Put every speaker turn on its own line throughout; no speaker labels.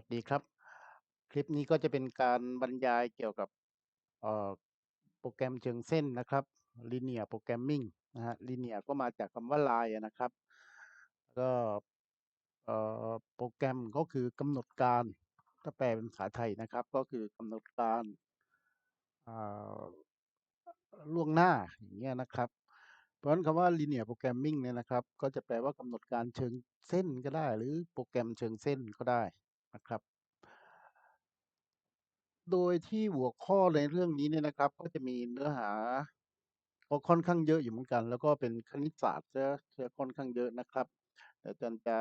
วัสดีครับ คลิปนี้ก็จะเป็นการบรรยายเกี่ยวกับโปรแกรมเชิงเส้นนะครับ Linear Programming นะครับ Linear ก็มาจากคำว่าลายนะครับก็โปรแกรมก็คือกำหนดการถ้าแปลเป็นภาษาไทยนะครับ ก็คือกำหนดการล่วงหน้าอย่างเงี้ยนะครับ เพราะฉะนั้นคำว่า Linear Programming เนี่ยนะครับ ก็จะแปลว่ากำหนดการเชิงเส้นก็ได้ หรือโปรแกรมเชิงเส้นก็ได้ นะครับ โดยที่หัวข้อในเรื่องนี้เนี่ยนะครับ ก็จะมีเนื้อหาก็ค่อนข้างเยอะอยู่เหมือนกัน แล้วก็เป็นคณิตศาสตร์เสียเสียค่อนข้างเยอะนะครับแต่อาจารย์จะ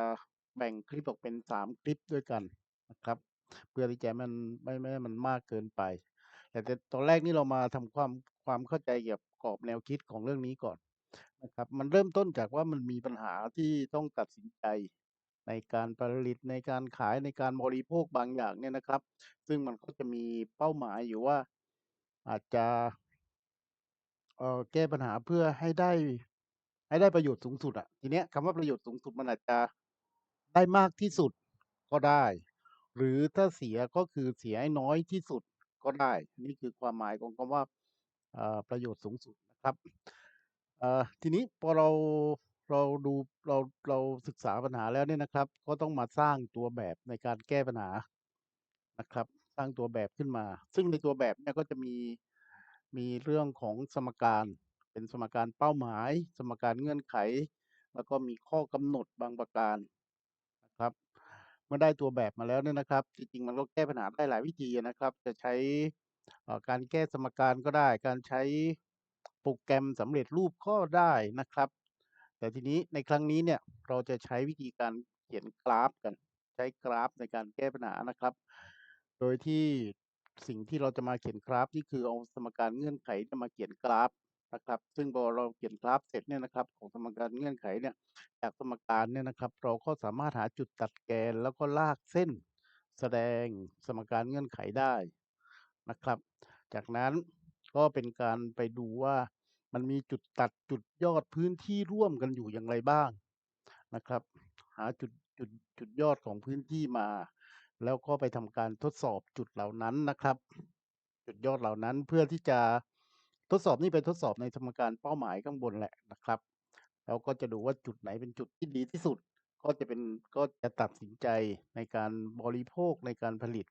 แบ่งคลิปออกเป็น3คลิปด้วยกันนะครับ เพื่อที่จะมันไม่ไม่ให้มันมากเกินไป แต่แต่ตอนแรกนี่เรามาทำความความเข้าใจเกี่ยวกับกรอบแนวคิดของเรื่องนี้ก่อนนะครับ มันเริ่มต้นจากว่ามันมีปัญหาที่ต้องตัดสินใจ ในการผลิตในการขายในการบริโภคบางอย่างเนี่ยนะครับ ซึ่งมันก็จะมีเป้าหมายอยู่ว่าอาจจะเอ่อแก้ปัญหาเพื่อให้ได้ ให้ได้ประโยชน์สูงสุดอะทีเนี้ยคำว่าประโยชน์สูงสุดมันอาจจะได้มากที่สุดก็ได้ หรือถ้าเสียก็คือเสียให้น้อยที่สุดก็ได้ นี่คือความหมายของคำว่าเอ่อประโยชน์สูงสุดนะครับเอ่อทีนี้พอเรา เราดูเราเราศึกษาปัญหาแล้วเนี่ยนะครับ ก็ต้องมาสร้างตัวแบบในการแก้ปัญหานะครับ สร้างตัวแบบขึ้นมา ซึ่งในตัวแบบเนี่ยก็จะมีมีเรื่องของสมการ เป็นสมการเป้าหมาย สมการเงื่อนไข แล้วก็มีข้อกำหนดบางประการนะครับ เมื่อได้ตัวแบบมาแล้วเนี่ยนะครับ จริงๆมันก็แก้ปัญหาได้หลายวิธีนะครับ จะใช้การแก้สมการก็ได้ การใช้โปรแกรมสำเร็จรูปก็ได้นะครับ แต่ทีนี้ในครั้งนี้เนี่ยเราจะใช้วิธีการเขียนกราฟกัน ใช้กราฟในการแก้ปัญหานะครับ โดยที่สิ่งที่เราจะมาเขียนกราฟนี่คือเอาสมการเงื่อนไขมาเขียนกราฟนะครับ ซึ่งพอเราเขียนกราฟเสร็จเนี่ยนะครับ ของสมการเงื่อนไขเนี่ยจากสมการเนี่ยนะครับ เราก็สามารถหาจุดตัดแกนแล้วก็ลากเส้น แสดงสมการเงื่อนไขได้นะครับ จากนั้นก็เป็นการไปดูว่า มันมีจุดตัดจุดยอดพื้นที่ร่วมกันอยู่อย่างไรบ้างนะครับ หาจุดจุดจุดยอดของพื้นที่มา แล้วก็ไปทำการทดสอบจุดเหล่านั้นนะครับ จุดยอดเหล่านั้นเพื่อที่จะทดสอบนี่ไปทดสอบในสมการเป้าหมายข้างบนแหละนะครับแล้วก็จะดูว่าจุดไหนเป็นจุดที่ดีที่สุด ก็จะเป็นก็จะตัดสินใจในการบริโภคในการผลิต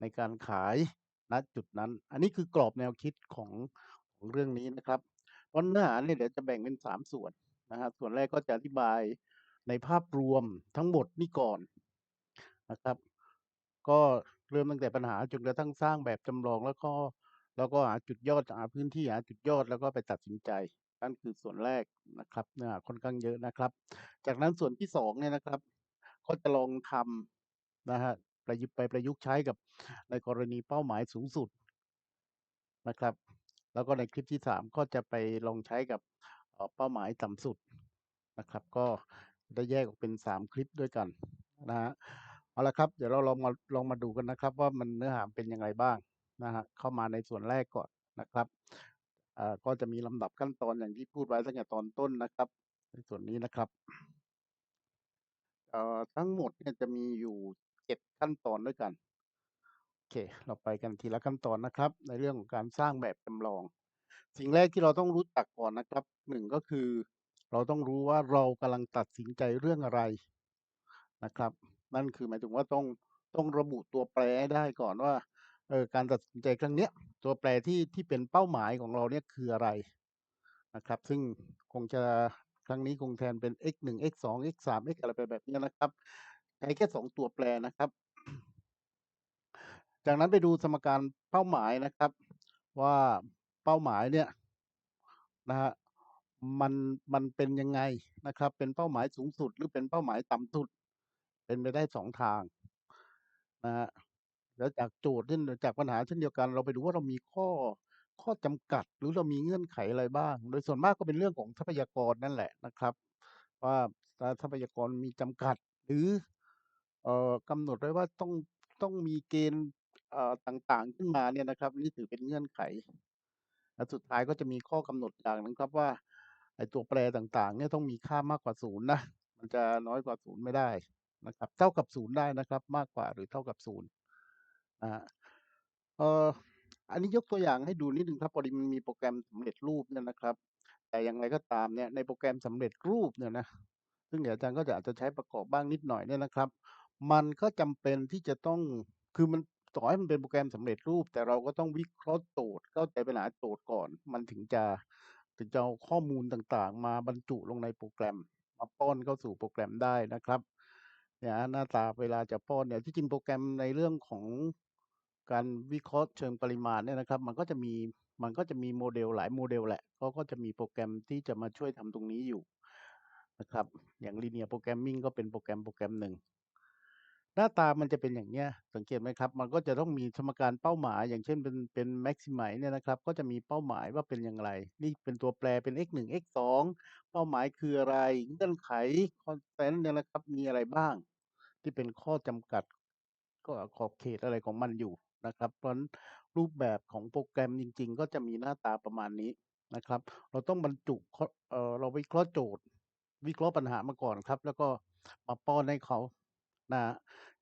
ในการขายณจุดนั้น อันนี้คือกรอบแนวคิดของของเรื่องนี้นะครับ เพราะเนื้อหาเนี่ยเดี๋ยวจะแบ่งเป็น3ส่วนนะครับส่วนแรกก็จะอธิบายในภาพรวมทั้งหมดนี่ก่อนนะครับ ก็เริ่มตั้งแต่ปัญหาจนกระทั่งสร้างแบบจำลองแล้วก็แล้วก็หาจุดยอดหาพื้นที่หาจุดยอดแล้วก็ไปตัดสินใจนั่นคือส่วนแรกนะครับเนื้อหาค่อนข้างเยอะนะครับ จากนั้นส่วนที่2เนี่ยนะครับ ก็จะลองทำนะครับประยุกต์ไปประยุกต์ใช้กับในกรณีเป้าหมายสูงสุดนะครับ แล้วก็ในคลิปที่ 3 ก็จะไปลองใช้กับเป้าหมายต่ำสุดนะครับ ก็ได้แยกออกเป็น 3 คลิปด้วยกันนะครับเอาละครับเดี๋ยวเราลองมาลองมาดูกันนะครับ ว่ามันเนื้อหาเป็นยังไงบ้างนะครับเข้ามาในส่วนแรกก่อนนะครับก็จะมีลำดับขั้นตอนอย่างที่พูดไว้ตั้งแต่ตอนต้นนะครับ ในส่วนนี้นะครับทั้งหมดเนี่ยจะมีอยู่7ขั้นตอนด้วยกัน เค เราไปกันทีละขั้นตอนนะครับ ในเรื่องของการสร้างแบบจำลอง สิ่งแรกที่เราต้องรู้จักก่อนนะครับ1ก็คือ เราต้องรู้ว่าเรากำลังตัดสินใจเรื่องอะไรนะครับ นั่นคือหมายถึงว่าต้องต้องระบุตัวแปรให้ได้ก่อนว่าเออการตัดสินใจครั้งเนี้ย ตัวแปรที่ที่เป็นเป้าหมายของเราเนี่ยคืออะไรนะครับ ซึ่งคงจะครั้งนี้คงแทนเป็น x 1 x 2 x 3 x อะไรไปแบบนี้นะครับใช้แค่2ตัวแปรนะครับ จากนั้นไปดูสมการเป้าหมายนะครับ ว่าเป้าหมายเนี่ยนะครับมันมันเป็นยังไงนะครับ เป็นเป้าหมายสูงสุด หรือเป็นเป้าหมายต่ำสุด เป็นไปได้2ทางนะครับแล้วจากโจทย์เช่นจากปัญหาเช่นเดียวกัน เราไปดูว่าเรามีข้อข้อจำกัดหรือเรามีเงื่อนไขอะไรบ้าง โดยส่วนมากก็เป็นเรื่องของทรัพยากรนั่นแหละนะครับ ว่าถ้าทรัพยากรมีจำกัด หรือเอ่อกำหนดไว้ว่าต้องต้องมีเกณฑ์ เอ่อ ต่าง ๆ ขึ้นมาเนี่ยนะครับ นี่ถือเป็นเงื่อนไข และสุดท้ายก็จะมีข้อกำหนดอย่างหนึ่งครับว่า ไอ้ตัวแปรต่าง ๆ เนี่ยต้องมีค่ามากกว่า 0 นะ มันจะน้อยกว่า 0 ไม่ได้นะครับ เท่ากับ 0 ได้นะครับ มากกว่าหรือเท่ากับ0นะครับเอ่อ อันนี้ยกตัวอย่างให้ดูนิดหนึ่งครับ พอดีมันมีโปรแกรมสำเร็จรูปเนี่ยนะครับ แต่อย่างไรก็ตามเนี่ย ในโปรแกรมสำเร็จรูปเนี่ยนะ ซึ่งเดี๋ยวอาจารย์ก็จะ อาจจะใช้ประกอบบ้างนิดหน่อยเนี่ยนะครับ มันก็จำเป็นที่จะต้อง คือมัน ต่อให้มันเป็นโปรแกรมสำเร็จรูป แต่เราก็ต้องวิเคราะห์โจทย์เข้าใจปัญหาโจทย์ก่อน มันถึงจะถึงจะเอาข้อมูลต่างๆ มาบรรจุลงในโปรแกรม มาป้อนเข้าสู่โปรแกรมได้นะครับเนี่ยหน้าตาเวลาจะป้อนเนี่ยที่จริงโปรแกรมในเรื่องของการวิเคราะห์เชิงปริมาณเนี่ยนะครับ มันก็จะมีมันก็จะมีโมเดลหลายโมเดลแหละเขาก็จะมีโปรแกรมที่จะมาช่วยทำตรงนี้อยู่นะครับ อย่าง Linear Programming ก็เป็นโปรแกรมโปรแกรมหนึ่ง หน้าตามันจะเป็นอย่างเงี้ย สังเกตไหมครับ มันก็จะต้องมีสมการเป้าหมาย อย่างเช่น เป็น เป็น Maximize เนี่ยนะครับ ก็จะมีเป้าหมายว่าเป็นอย่างไร นี่เป็นตัวแปรเป็น x 1 x 2เป้าหมายคืออะไร เงื่อนไข Constant เนี่ยนะครับ มีอะไรบ้าง ที่เป็นข้อจำกัด ก็ขอบเขตอะไรของมันอยู่นะครับ เพราะฉะนั้นรูปแบบของโปรแกรมจริง ๆ ก็จะมีหน้าตาประมาณนี้นะครับ เราต้องบรรจุข้อเอ่อเราวิเคราะห์โจทย์ วิเคราะห์ปัญหามาก่อนครับ แล้วก็มาป้อนให้เขา นะ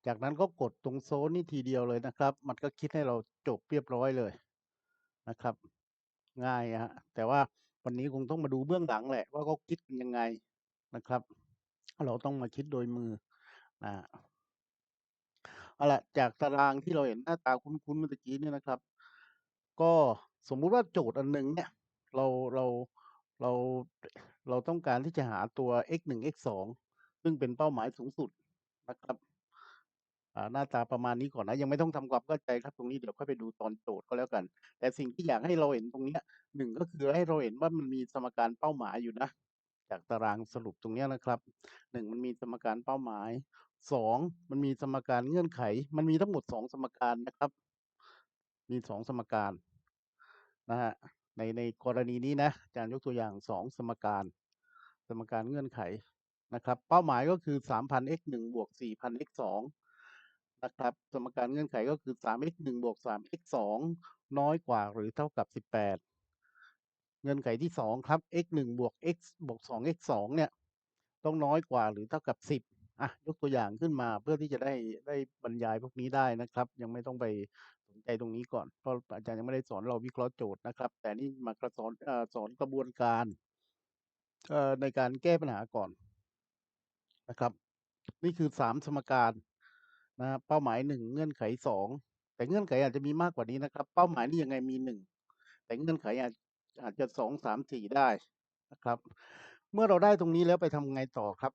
จากนั้นก็กดตรงโซลนี่ทีเดียวเลยนะครับ มันก็คิดให้เราจบเรียบร้อยเลยนะครับ ง่ายอะแต่ว่าวันนี้คงต้องมาดูเบื้องหลังแหละ ว่าเขาคิดกันยังไงนะครับ เราต้องมาคิดโดยมืออ่าเอาละจากตารางที่เราเห็นหน้าตาคุ้นๆเมื่อกี้เนี่ยนะครับ ก็สมมุติว่าโจทย์อันหนึ่งเนี่ย เราเราเราเราต้องการที่จะหาตัว x 1 x 2ซึ่งเป็นเป้าหมายสูงสุด นะครับ อ่าหน้าตาประมาณนี้ก่อนนะ ยังไม่ต้องทำความเข้าใจครับ ตรงนี้เดี๋ยวค่อยไปดูตอนโจทย์ก็แล้วกัน แต่สิ่งที่อยากให้เราเห็นตรงเนี้ย1ก็คือให้เราเห็นว่ามันมีสมการเป้าหมายอยู่นะ จากตารางสรุปตรงเนี้ยนะครับ1มันมีสมการเป้าหมาย2มันมีสมการเงื่อนไข มันมีทั้งหมด2สมการนะครับ มี2สมการนะครับในในกรณีนี้นะอาจารย์ยกตัวอย่าง2สมการ สมการเงื่อนไข นะครับ เป้าหมายก็คือ3,000 x 1บวก4,000 x 2นะครับ สมการเงื่อนไขก็คือ 3x 1บวก 3x 2น้อยกว่าหรือเท่ากับ 18 เงื่อนไขที่ 2 ครับ x 1บวก x บวก 2x 2เนี่ย ต้องน้อยกว่าหรือเท่ากับ 10อะยกตัวอย่างขึ้นมาเพื่อที่จะได้ได้บรรยายพวกนี้ได้นะครับ ยังไม่ต้องไปสนใจตรงนี้ก่อน เพราะอาจารย์ยังไม่ได้สอนเราวิเคราะห์โจทย์นะครับ แต่นี่มากระสอนอสอนกระบวนการในการแก้ปัญหาก่อน นะครับ นี่คือ3สมการนะเป้าหมาย1เงื่อนไข2แต่เงื่อนไขอาจจะมีมากกว่านี้นะครับ เป้าหมายนี่ยังไงมี1แต่เงื่อนไขอาจอาจจะ2 3 4ได้นะครับ เมื่อเราได้ตรงนี้แล้วไปทำไงต่อครับ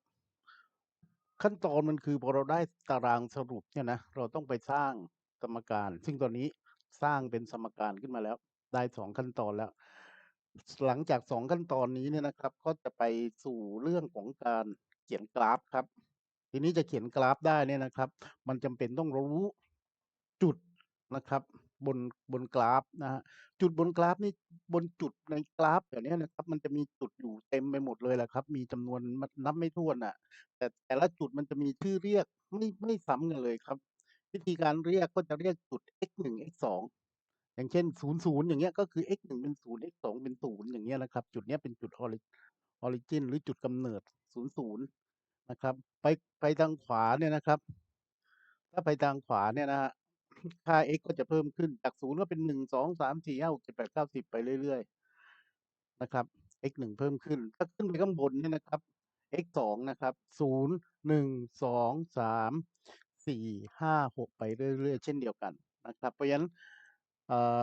ขั้นตอนมันคือพอเราได้ตารางสรุปเนี่ยนะเราต้องไปสร้างสมการ ซึ่งตอนนี้สร้างเป็นสมการขึ้นมาแล้ว ได้2ขั้นตอนแล้ว หลังจาก2ขั้นตอนนี้เนี่ยนะครับ ก็จะไปสู่เรื่องของการ เขียนกราฟครับ ทีนี้จะเขียนกราฟได้เนี่ยนะครับ มันจำเป็นต้องรู้จุดนะครับบนบนกราฟนะครับจุดบนกราฟนี่บนจุดในกราฟแบบเนี้ยนะครับ มันจะมีจุดอยู่เต็มไปหมดเลยแหละครับ มีจำนวนมนับไม่ถ้วนอะแต่แต่ละจุดมันจะมีชื่อเรียกไม่ไม่ซ้ำกันเลยครับ วิธีการเรียกก็จะเรียกจุด x 1 x 2อย่างเช่น00อย่างเงี้ยก็คือ x 1เป็น0 x 2เป็น0อย่างเงี้ยนะครับ จุดเนี้ยเป็นจุด ori origin หรือจุดกำเนิด 00 นะครับ ไปไปทางขวาเนี่ยนะครับ ถ้าไปทางขวาเนี่ยนะครับค่า x ก็จะเพิ่มขึ้นจาก0ก็เป็น 1 2 3 4 5 6 7 8 9 10 ไปเรื่อยๆ นะครับ x 1 เพิ่มขึ้น ถ้าขึ้นไปข้างบนเนี่ยนะครับ x 2นะครับ0 1 2 3 4 5 6 ไปเรื่อยๆ เช่นเดียวกันนะครับ เพราะฉะนั้นเอ่อ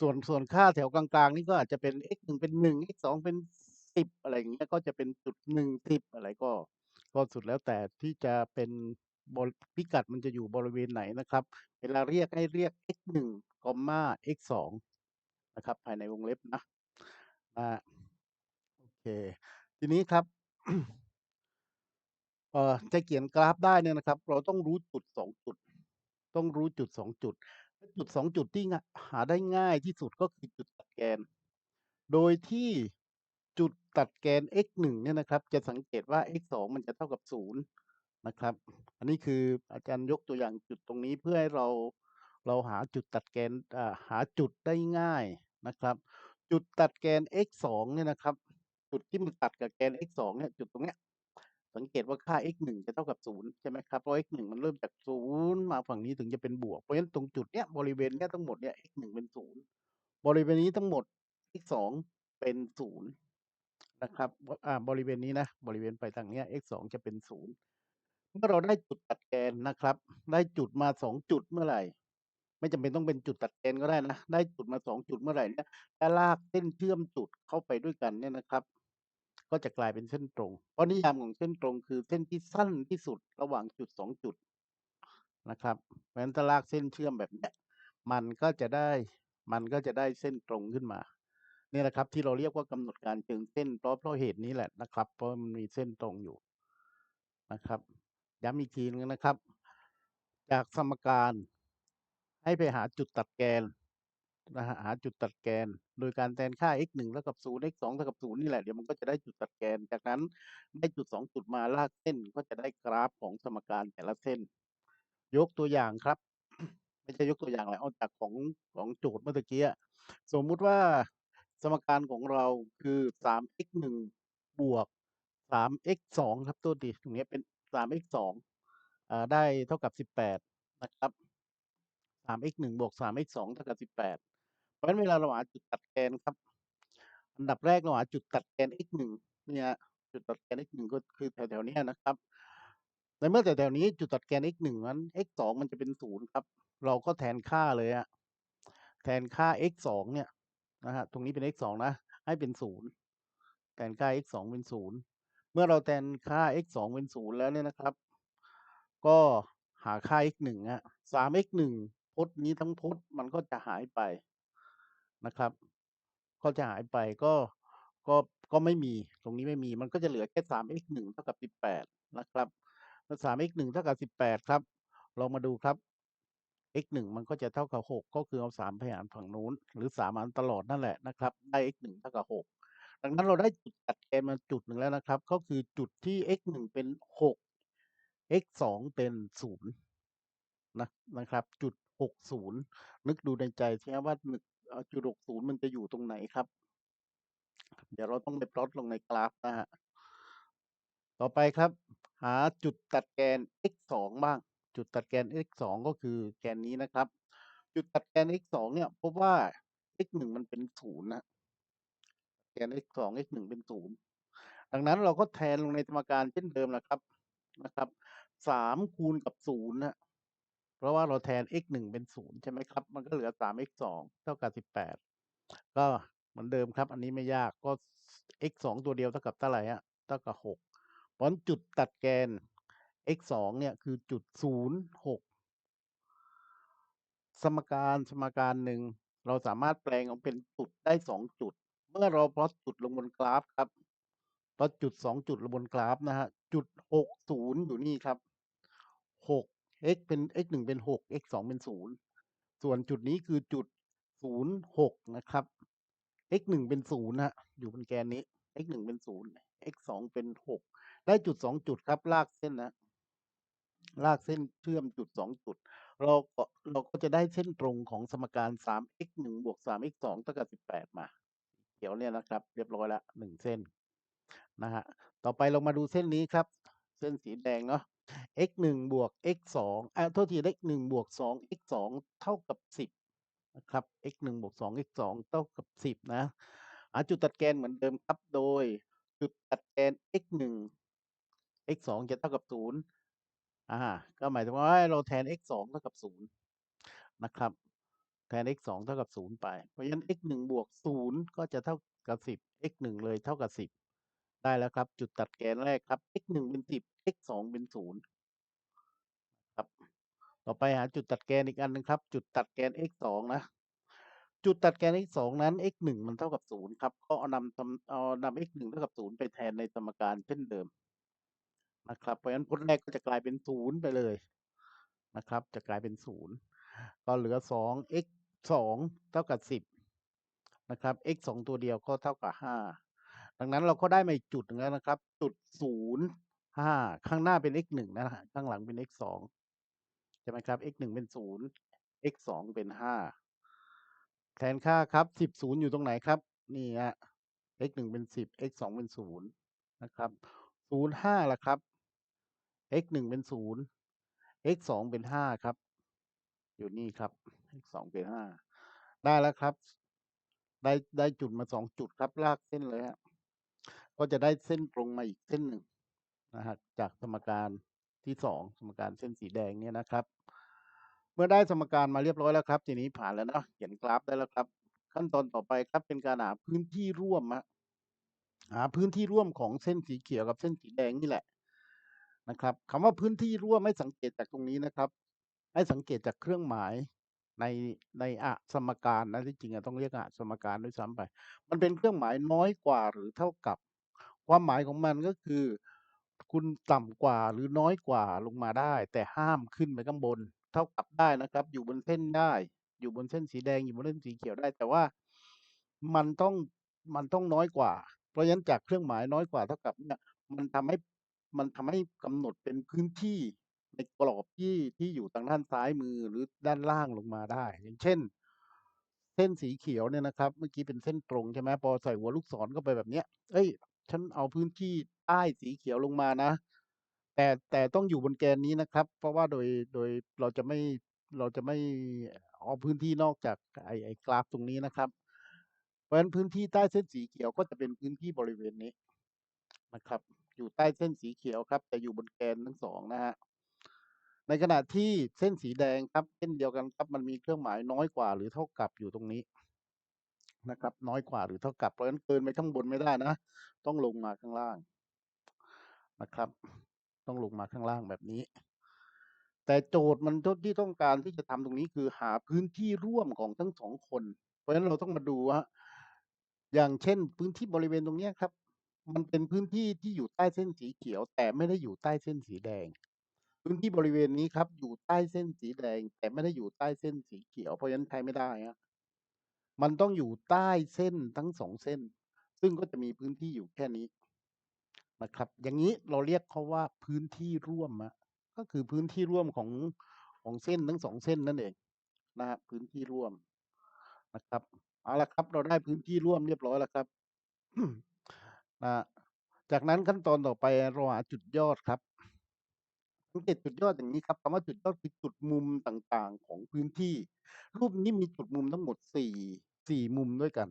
ส่วนส่วนค่าแถวกลางๆ นี่ก็อาจจะเป็น x 1เป็น 1 x 2เป็น 10อะไรอย่างเงี้ยก็จะเป็นจุด1 10อะไรก็ ก็สุดแล้วแต่ที่จะเป็นบริพิกัดมันจะอยู่บริเวณไหนนะครับ เวลาเรียกให้เรียก x 1คอมมา x 2นะครับ ภายในวงเล็บนะอ่าโอเค ทีนี้ครับเอ่อจะเขียนกราฟได้เนี่ยนะครับ เราต้องรู้จุด2จุด ต้องรู้จุด2จุด จุด2จุดที่งหาได้ง่ายที่สุดก็คือจุดตัดแกน โดยที่ จุดตัดแกน x 1เนี่ยนะครับ จะสังเกตว่า x 2มันจะเท่ากับ0นะครับ อันนี้คืออาจารย์ยกตัวอย่างจุดตรงนี้เพื่อให้เราเราหาจุดตัดแกนหาจุดได้ง่ายนะครับ จุดตัดแกน x 2เนี่ยนะครับ จุดที่มันตัดกับแกน x 2เนี่ยจุดตรงเนี้ยสังเกตว่าค่า x 1จะเท่ากับ0ใช่ไหมครับเพราะ x 1มันเริ่มจาก0มาฝั่งนี้ถึงจะเป็นบวกเพราะฉะนั้นตรงจุดเนี้ยบริเวณเนี้ยทั้งหมดเนี่ย x 1เป็น0บริเวณนี้ทั้งหมด x 2เป็น0 นะครับบอ่าบริเวณนี้นะบริเวณไปทางเนี้ย x 2จะเป็น0เมื่อเราได้จุดตัดแกนนะครับ ได้จุดมา2จุดเมื่อไหร่ ไม่จำเป็นต้องเป็นจุดตัดแกนก็ได้นะ ได้จุดมา2จุดเมื่อไหร่เนี่ยถ้าลากเส้นเชื่อมจุดเข้าไปด้วยกันเนี่ยนะครับ ก็จะกลายเป็นเส้นตรง เพราะนิยามของเส้นตรงคือเส้นที่สั้นที่สุดระหว่างจุด2จุดนะครับเพราะฉะนั้นถ้าลากเส้นเชื่อมแบบเนี้ยมันก็จะได้ มันก็จะได้เส้นตรงขึ้นมา นี่แหละครับ ที่เราเรียกว่ากำหนดการเชิงเส้นเพราะเพราะเหตุนี้แหละนะครับ เพราะมันมีเส้นตรงอยู่นะครับ ย้ำอีกทีหนึ่งนะครับ จากสมการให้ไปหาจุดตัดแกนนะฮะหาจุดตัดแกน โดยการแทนค่า x 1เท่ากับ0 x 2เท่ากับ0นี่แหละเดี๋ยวมันก็จะได้จุดตัดแกน จากนั้นได้จุด 2 จุดมาลากเส้นก็จะได้กราฟของสมการแต่ละเส้น ยกตัวอย่างครับ ไม่ใช่ยกตัวอย่างแหละเอาจากของของโจทย์เมื่อกี้อะสมมุติว่า สมการของเราคือ 3x 1บวก 3x 2ครับโทษทีตรงนี้เป็น 3x 2อ่าได้เท่ากับ 18 นะครับ 3x 1บวก 3x 2เท่ากับ 18 เพราะฉะนั้นเวลาเราหาจุดตัดแกนครับ อันดับแรกเราหาจุดตัดแกน x 1เนี่ยจุดตัดแกน x 1ก็คือแถวๆนี้นะครับ ในเมื่อแถวๆนี้จุดตัดแกน x 1นั้น x 2มันจะเป็น0ครับ เราก็แทนค่าเลยอะแทนค่า x 2เนี่ย นะฮะตรงนี้เป็น x 2นะ ให้เป็น 0 แทนค่า x 2เป็น 0 เมื่อเราแทนค่า x 2เป็น 0 แล้วเนี่ยนะครับ ก็หาค่า x 1อะ 3x 1พจน์นี้ทั้งพจน์มันก็จะหายไปนะครับ ก็จะหายไปก็ก็ก็ไม่มีตรงนี้ไม่มีมันก็จะเหลือแค่ 3x 1 เท่ากับ 18 นะครับแล้ว 3x 1 เท่ากับ 18 ครับ ลองมาดูครับ x 1มันก็จะเท่ากับ 6 ก็คือเอา3ไปหารฝั่งนู้น หรือ3หารตลอดนั่นแหละนะครับได้ x 1เท่ากับ 6 ดังนั้นเราได้จุดตัดแกนมาจุดหนึ่งแล้วนะครับ ก็คือจุดที่ x 1เป็น 6 x 2เป็น 0 นะนะครับ จุด 60 นึกดูในใจสิครับว่านึกเอ่อจุด 60 มันจะอยู่ตรงไหนครับ?เดี๋ยวเราต้องไปพลอตลงในกราฟนะครับต่อไปครับ หาจุดตัดแกน x 2บ้าง จุดตัดแกน x 2ก็คือแกนนี้นะครับ จุดตัดแกน x 2เนี่ยพบว่า x 1มันเป็น0นย์นะแกน x 2 x 1เป็น0ดังนั้นเราก็แทนลงในสมการเช่นเดิมแหละครับนะครับ3คูณกับ0น่ะเพราะว่าเราแทน x 1เป็น0ใช่ไหมครับ มันก็เหลือ 3x 2เท่ากับ18ก็เหมือนเดิมครับ อันนี้ไม่ยากก็ x 2ตัวเดียวเท่ากับเท่าไหร่อะเท่ากับ6เพราะฉะนั้นจุดตัดแกน x 2เนี่ยคือจุด0 6สมการสมการหนึ่งเราสามารถแปลงออกเป็นจุดได้2จุด เมื่อเราพลอตจุดลงบนกราฟครับพลอตจุด2จุดลงบนกราฟนะครับจุด60อยู่นี่ครับ6 x เป็น x 1เป็น6 x 2เป็น0ส่วนจุดนี้คือจุด0 6นะครับ x 1เป็น0นะครับอยู่บนแกนนี้ x 1เป็น0 x 2เป็น6ได้จุด2จุดครับลากเส้นนะ ลากเส้นเชื่อมจุด 2 จุด เราก็ เราก็จะได้เส้นตรงของสมการ 3x 1 บวก 3x 2 เท่ากับ 18 มา เขียวเนี่ยนะครับ เรียบร้อยล้ว1เส้นนะครับต่อไปเรามาดูเส้นนี้ครับ เส้นสีแดงเนาะ x 1 บวก x 2 อ่าโทษที x 1 บวก 2 x 2 เท่ากับ 10 นะครับ x 1 บวก 2 x 2 เท่ากับ 10 นะหาจุดตัดแกนเหมือนเดิมครับ โดยจุดตัดแกน x 1 x 2 จะเท่ากับ 0 อาก็หมายถึงว่าเราแทน x 2เท่ากับ0นะครับ แทน x 2เท่ากับ0ไป เพราะฉะนั้น x 1บวก0ก็จะเท่ากับ 10 x 1เลยเท่ากับ 10 ได้แล้วครับ จุดตัดแกนแรกครับ x 1เป็น 10 x 2เป็น0ครับ ต่อไปหาจุดตัดแกนอีกอันหนึ่งครับ จุดตัดแกน x 2นะจุดตัดแกน x 2นั้น x 1มันเท่ากับ0ครับ ก็เอานำตำเอานำ x 1เท่ากับ0ไปแทนในสมการเช่นเดิม นะครับ เพราะฉะนั้นพจน์แรกก็จะกลายเป็น0ไปเลยนะครับ จะกลายเป็น0ก็เหลือ 2x 2เท่ากับ10นะครับ x 2ตัวเดียวก็เท่ากับ5ดังนั้นเราก็ได้มาอีกจุดหนึ่งแล้วนะครับ จุด0 5ข้างหน้าเป็น x 1นะครับข้างหลังเป็น x 2ใช่ไหมครับ x 1เป็น0 x 2เป็น5แทนค่าครับ10 0อยู่ตรงไหนครับ?นี่ครับ x 1เป็น10 x 2เป็น0นะครับศูนย์ห้าล่ะครับ x หนึ่งเป็นศูนย์ x สองเป็นห้าครับ อยู่นี่ครับ x สองเป็นห้าได้แล้วครับ ได้ได้จุดมาสองจุดครับลากเส้นเลยฮะก็จะได้เส้นตรงมาอีกเส้นหนึ่งนะฮะจากสมการที่สองสมการเส้นสีแดงเนี่ยนะครับ เมื่อได้สมการมาเรียบร้อยแล้วครับ ทีนี้ผ่านแล้วเนาะเขียนกราฟได้แล้วครับ ขั้นตอนต่อไปครับเป็นการหาพื้นที่ร่วมฮะหาพื้นที่ร่วมของเส้นสีเขียวกับเส้นสีแดงนี่แหละ นะครับคำว่าพื้นที่รั่วไม่สังเกตจากตรงนี้นะครับ ให้สังเกตจากเครื่องหมายในในอะสมการนะที่จริงอะต้องเรียกอะสมการด้วยซ้ำไป มันเป็นเครื่องหมายน้อยกว่าหรือเท่ากับ ความหมายของมันก็คือ คุณต่ำกว่าหรือน้อยกว่าลงมาได้ แต่ห้ามขึ้นไปข้างบน เท่ากับได้นะครับ อยู่บนเส้นได้ อยู่บนเส้นสีแดงอยู่บนเส้นสีเขียวได้ แต่ว่ามันต้องมันต้องน้อยกว่า เพราะฉะนั้นจากเครื่องหมายน้อยกว่าเท่ากับเนี่ยมันทำให้ มันทำให้กำหนดเป็นพื้นที่ในกรอบที่ที่อยู่ทางด้านซ้ายมือหรือด้านล่างลงมาได้ อย่างเช่น เส้นสีเขียวเนี่ยนะครับ เมื่อกี้เป็นเส้นตรงใช่ไหมพอใส่หัวลูกศรเข้าไปแบบเนี้ย เอ้ย ฉันเอาพื้นที่ใต้สีเขียวลงมานะ แต่แต่ต้องอยู่บนแกนนี้นะครับ เพราะว่าโดยโดยเราจะไม่เราจะไม่เอาพื้นที่นอกจากไอไอกราฟตรงนี้นะครับ เพราะฉะนั้นพื้นที่ใต้เส้นสีเขียวก็จะเป็นพื้นที่บริเวณนี้นะครับ อยู่ใต้เส้นสีเขียวครับ แต่อยู่บนแกนทั้งสองนะฮะในขณะที่เส้นสีแดงครับเช่นเดียวกันครับ มันมีเครื่องหมายน้อยกว่าหรือเท่ากับอยู่ตรงนี้นะครับ น้อยกว่าหรือเท่ากับเพราะฉะนั้นเกินไปข้างบนไม่ได้นะ ต้องลงมาข้างล่างนะครับ ต้องลงมาข้างล่างแบบนี้ แต่โจทย์มันที่ต้องการที่จะทำตรงนี้คือหาพื้นที่ร่วมของทั้งสองคน เพราะฉะนั้นเราต้องมาดูว่าอย่างเช่นพื้นที่บริเวณตรงนี้ครับ มันเป็นพื้นที่ที่อยู่ใต้เส้นสีเขียว แต่ไม่ได้อยู่ใต้เส้นสีแดง พื้นที่บริเวณนี้ครับ อยู่ใต้เส้นสีแดง แต่ไม่ได้อยู่ใต้เส้นสีเขียว เพราะฉะนั้นใช้ไม่ได้ฮะมันต้องอยู่ใต้เส้นทั้งสองเส้น ซึ่งก็จะมีพื้นที่อยู่แค่นี้นะครับ อย่างนี้เราเรียกเขาว่าพื้นที่ร่วมอะก็คือพื้นที่ร่วมของของเส้นทั้งสองเส้นนั่นเองนะฮะพื้นที่ร่วมนะครับเอาละครับ เราได้พื้นที่ร่วมเรียบร้อยแล้วครับ นะจากนั้นขั้นตอนต่อไปเราหาจุดยอดครับสังเกตจุดยอดอย่างนี้ครับคำว่าจุดยอดคือจุดมุมต่างๆของพื้นที่ รูปนี้มีจุดมุมทั้งหมดสี่สี่มุมด้วยกัน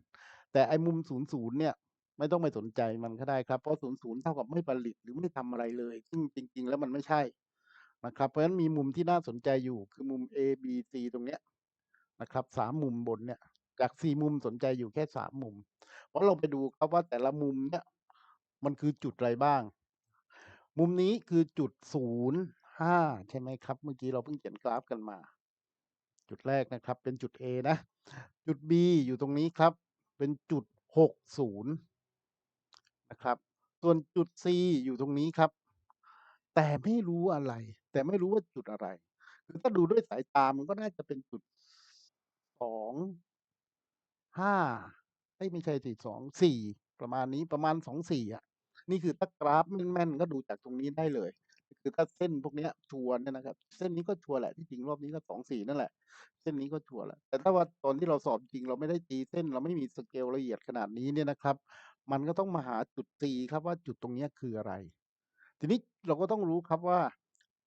แต่ไอ้มุมศูนย์ศูนย์เนี่ย ไม่ต้องไปสนใจมันก็ได้ครับเพราะศูนย์ศูนย์เท่ากับไม่ผลิตหรือไม่ทำอะไรเลย ซึ่งจริง ๆ แล้วมันไม่ใช่นะครับเพราะฉะนั้นมีมุมที่น่าสนใจอยู่คือมุม A B C ตรงเนี้ยนะครับสามมุมบนเนี่ย จากสี่มุมสนใจอยู่แค่สามมุม เพราะเราไปดูครับว่าแต่ละมุมเนี่ย มันคือจุดอะไรบ้าง มุมนี้คือจุดศูนย์ห้าใช่ไหมครับ เมื่อกี้เราเพิ่งเขียนกราฟกันมา จุดแรกนะครับ เป็นจุด A นะ จุด B อยู่ตรงนี้ครับ เป็นจุดหกศูนย์นะครับ ส่วนจุด C อยู่ตรงนี้ครับ แต่ไม่รู้อะไร แต่ไม่รู้ว่าจุดอะไรคือถ้าดูด้วยสายตามันก็น่าจะเป็นจุดสองห้าไม่ใช่สิสองสี่ประมาณนี้ประมาณสองสี่อะ นี่คือถ้ากราฟแม่น ๆ ก็ดูจากตรงนี้ได้เลย คือถ้าเส้นพวกเนี้ยชัวร์เนี่ยนะครับ เส้นนี้ก็ชัวร์แหละที่จริงรอบนี้ก็สองสี่นั่นแหละ เส้นนี้ก็ชัวร์แหละ แต่ถ้าว่าตอนที่เราสอบจริงเราไม่ได้ตีเส้น เราไม่มีสเกลละเอียดขนาดนี้เนี่ยนะครับ มันก็ต้องมาหาจุด C ครับว่าจุดตรงเนี้ยคืออะไร ทีนี้เราก็ต้องรู้ครับว่า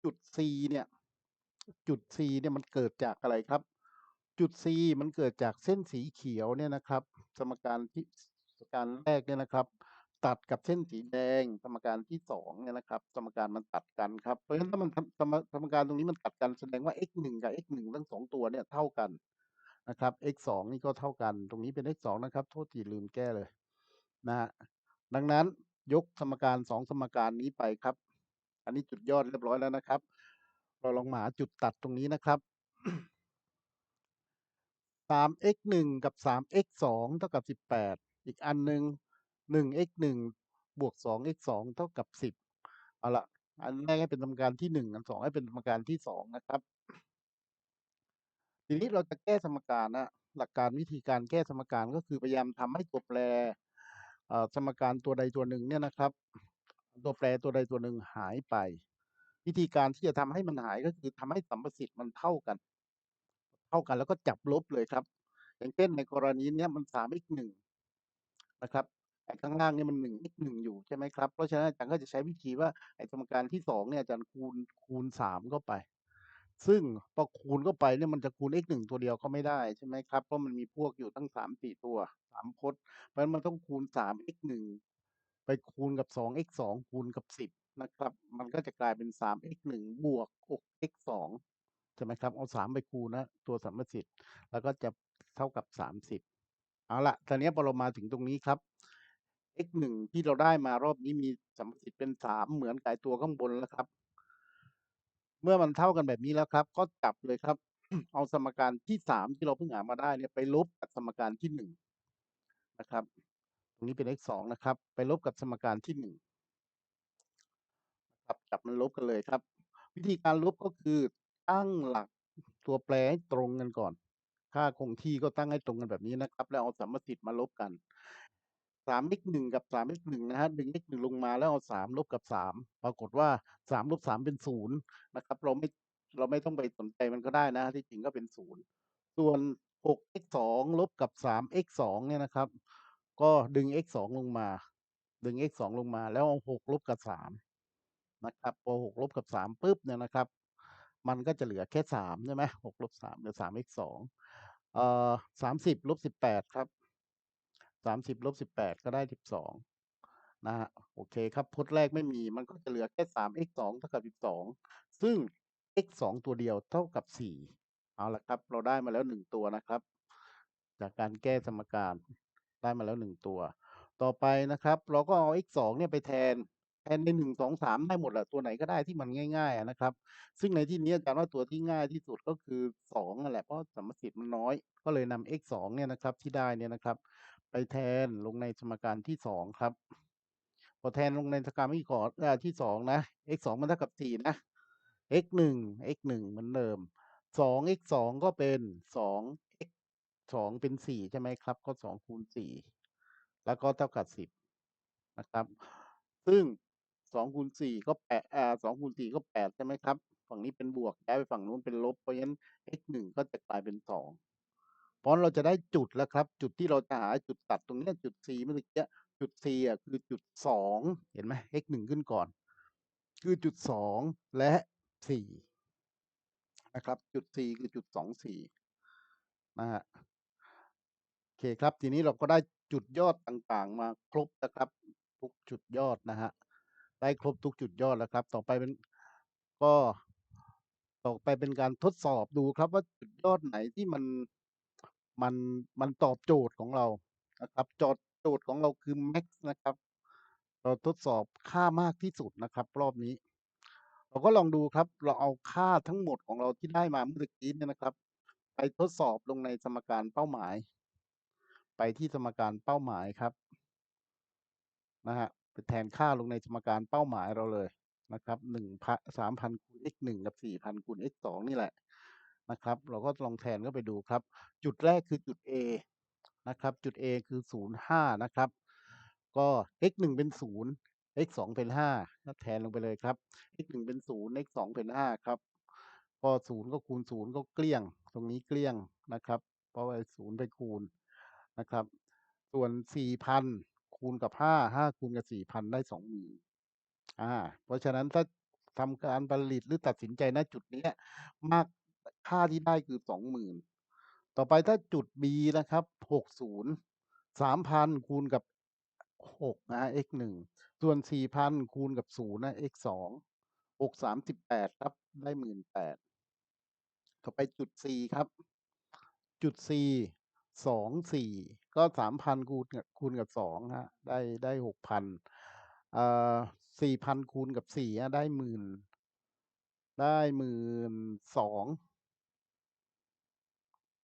จุด C เนี่ยจุด C เนี่ยมันเกิดจากอะไรครับ จุด C มันเกิดจากเส้นสีเขียวเนี่ยนะครับ สมการที่สมการแรกเนี่ยนะครับ ตัดกับเส้นสีแดงสมการที่สองเนี่ยนะครับ สมการมันตัดกันครับเพราะฉะนั้นถ้ามันทำสมสมการตรงนี้มันตัดกันแสดงว่า x หนึ่งกับ x หนึ่งทั้งสองตัวเนี่ยเท่ากันนะครับ x สองนี่ก็เท่ากัน ตรงนี้เป็น x สองนะครับ โทษทีลืมแก้เลยนะฮะดังนั้นยกสมการสองสมการนี้ไปครับ อันนี้จุดยอดเรียบร้อยแล้วนะครับ เราลองมาหาจุดตัดตรงนี้นะครับสาม x หนึ่งกับสาม x สองเท่ากับสิบแปดอีกอันหนึ่ง หนึ่ง x หนึ่งบวกสอง x สองเท่ากับสิบเอาละอันแรกให้เป็นสมการที่หนึ่งอันสองให้เป็นสมการที่สองนะครับ ทีนี้เราจะแก้สมการนะหลักการวิธีการแก้สมการก็คือพยายามทำให้ตัวแปรสมการตัวใดตัวหนึ่งเนี่ยนะครับ ตัวแปรตัวใดตัวหนึ่งหายไป วิธีการที่จะทำให้มันหายก็คือทำให้สัมประสิทธิ์มันเท่ากัน เท่ากันแล้วก็จับลบเลยครับ อย่างเช่นในกรณีเนี้ยมันสาม x หนึ่งนะครับ ไอ้ข้างล่างเนี่ยมัน 1x 1 อยู่ ใช่ไหมครับ เพราะฉะนั้นอาจารย์ก็จะใช้วิธีว่า ไอ้สมการที่ 2 เนี่ย อาจารย์คูณ คูณ 3 เข้าไป ซึ่งพอคูณเข้าไปเนี่ยมันจะคูณ x 1 ตัวเดียวก็ไม่ได้ ใช่ไหมครับ เพราะมันมีพวกอยู่ตั้ง 3-4 ตัว 3 พจน์ เพราะฉะนั้นมันต้องคูณ 3x 1 ไปคูณกับ 2x 2 คูณกับ 10 นะครับ มันก็จะกลายเป็น 3x 1 บวก 6x 2 ใช่ไหมครับ เอา 3 ไปคูณนะ ตัวสัมประสิทธิ์ แล้วก็จะเท่ากับ 30 เอาละคราวเนี้พอเรามาถึงตรงนี้ครับ x 1 ที่เราได้มารอบนี้มีสัมประสิทธิ์เป็น 3 เหมือนกับไอ้ตัวข้างบนแล้วครับ เมื่อมันเท่ากันแบบนี้แล้วครับ ก็จับเลยครับ เอาสมการที่ 3 ที่เราเพิ่งหามาได้เนี่ยไปลบกับสมการที่1นะครับตรงนี้เป็น x 2 นะครับ ไปลบกับสมการที่1ครับจับมันลบกันเลยครับ วิธีการลบก็คือตั้งหลักตัวแปรให้ตรงกันก่อน ค่าคงที่ก็ตั้งให้ตรงกันแบบนี้นะครับ แล้วเอาสัมประสิทธิ์มาลบกัน 3x 1กับ 3x 1นะครับดึง x 1ลงมาแล้วเอา3ลบกับ3ปรากฏว่า3ลบ3เป็น0นย์นะครับ เราไม่เราไม่ต้องไปสนใจมันก็ได้นะที่จริงก็เป็น0ส่วน 6x 2ลบกับ 3x 2เนี่ยนะครับ ก็ดึง x 2ลงมา ดึง x 2ลงมา แล้วเอา6ลบกับ3นะครับพอ6ลบกับ3ปุ๊บเนี่ยนะครับ มันก็จะเหลือแค่3ใช่ไหม6ลบ3เหลือ 3x 2เอ่อ30ลบ18ครับ 30ลบ18ก็ได้12นะครับโอเคครับพจน์แรกไม่มีมันก็จะเหลือแค่ 3x 2เท่ากับ12ซึ่ง x 2ตัวเดียวเท่ากับ4เอาละครับ เราได้มาแล้ว1ตัวนะครับ จากการแก้สมการได้มาแล้ว1ตัว ต่อไปนะครับ เราก็เอา x 2เนี่ยไปแทนแทนใน1 2 3ได้หมดแหละตัวไหนก็ได้ที่มันง่ายๆนะครับ ซึ่งในที่นี้อาจารย์ว่าตัวที่ง่ายที่สุดก็คือ2นั่นแหละเพราะสัมประสิทธิ์มันน้อย ก็เลยนำ x 2เนี่ยนะครับที่ได้เนี่ยนะครับ ไปแทนลงในสมการที่2ครับ พอแทนลงในสมการที่ขออ่าที่2นะ x 2มันเท่ากับ4นะ x 1 x 1เหมือนเดิม 2x 2ก็เป็น 2x 2เป็น4ใช่ไหมครับ ก็2คูณ4แล้วก็เท่ากับ10นะครับ ซึ่ง2คูณ4ก็แปะอ่า2คูณ4ก็8ใช่ไหมครับ ฝั่งนี้เป็นบวกย้ายไปฝั่งนู้นเป็นลบ เพราะฉะนั้น x 1ก็จะกลายเป็น2 เพราะเราจะได้จุดแล้วครับ จุดที่เราจะหาจุดตัดตรงเนี้ยจุด C เมื่อกี้จุด C อะคือจุด 2 เห็นไหม x 1ขึ้นก่อน คือจุด 2 และ 4 นะครับ จุด C คือจุด 2 4 นะครับโอเคครับ ทีนี้เราก็ได้จุดยอดต่างๆ มาครบนะครับ ทุกจุดยอดนะครับได้ครบทุกจุดยอดแล้วครับ ต่อไปเป็นก็ต่อไปเป็นการทดสอบดูครับว่าจุดยอดไหนที่มัน มัน มันตอบโจทย์ของเรานะครับ โจทย์โจทย์ของเราคือแม็กซ์นะครับ เราทดสอบค่ามากที่สุดนะครับ รอบนี้ เราก็ลองดูครับ เราเอาค่าทั้งหมดของเราที่ได้มาเมื่อตะกี้เนี่ยนะครับ ไปทดสอบลงในสมการเป้าหมาย ไปที่สมการเป้าหมายครับนะครับไปแทนค่าลงในสมการเป้าหมายเราเลยนะครับ1พะ3,000คูณ x 1กับ4,000คูณ x 2นี่แหละ นะครับ เราก็ลองแทนเข้าไปดูครับ จุดแรกคือจุด A นะครับ จุด A คือ 05 นะครับ ก็ x 1เป็น 0 x 2เป็น5ก็แทนลงไปเลยครับ x 1เป็น 0 x 2เป็น 5 ครับ ก็ 0 ก็คูณ 0 ก็เกลี้ยง ตรงนี้เกลี้ยงนะครับ เพราะว่า0ไปคูณนะครับ ส่วน 4,000 คูณกับ 5 5 คูณกับ 4,000 ได้ 20,000อ่า เพราะฉะนั้นถ้าทำการผลิตหรือตัดสินใจณจุดนี้มาก ค่าที่ได้คือสองหมื่นต่อไปถ้าจุด B นะครับหกศูนย์สามพันคูณกับหกนะ x หนึ่งส่วนสี่พันคูณกับศูนย์นะ x สองหกสามสิบแปดครับได้หมื่นแปดต่อไปจุด C ครับ จุด C สองสี่ก็สามพันคูณกับคูณกับสองฮะได้ได้หกพันเอ่อสี่พันคูณกับสี่ได้หมื่นได้หมื่นสอง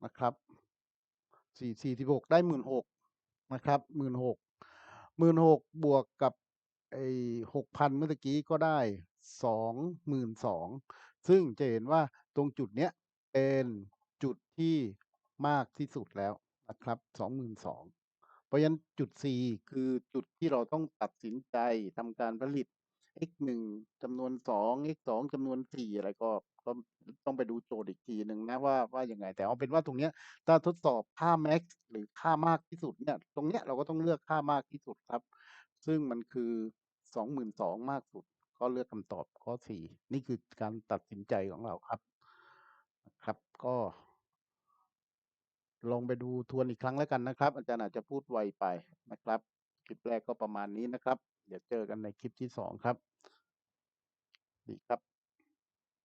นะครับ4 46ได้16,000นะครับ16,000 16,000บวกกับไอ้6,000เมื่อกี้ก็ได้22,000ซึ่งจะเห็นว่าตรงจุดเนี้ยเป็นจุดที่มากที่สุดแล้วนะครับ22,000เพราะฉะนั้นจุด C คือจุดที่เราต้องตัดสินใจทำการผลิต x 1จำนวน 2 x 2จำนวน 4 อะไรก็ ก็ต้องไปดูโจทย์อีกทีหนึ่งนะว่าว่ายังไง แต่เอาเป็นว่าตรงเนี้ยถ้าทดสอบค่า max หรือค่ามากที่สุดเนี่ย ตรงเนี้ยเราก็ต้องเลือกค่ามากที่สุดครับ ซึ่งมันคือ22,000มากสุด ก็เลือกคำตอบข้อ4นี่คือการตัดสินใจของเราครับ ครับก็ลองไปดูทวนอีกครั้งแล้วกันนะครับ อาจารย์อาจจะพูดไวไปนะครับ คลิปแรกก็ประมาณนี้นะครับ เดี๋ยวเจอกันในคลิปที่2ครับ ดีครับ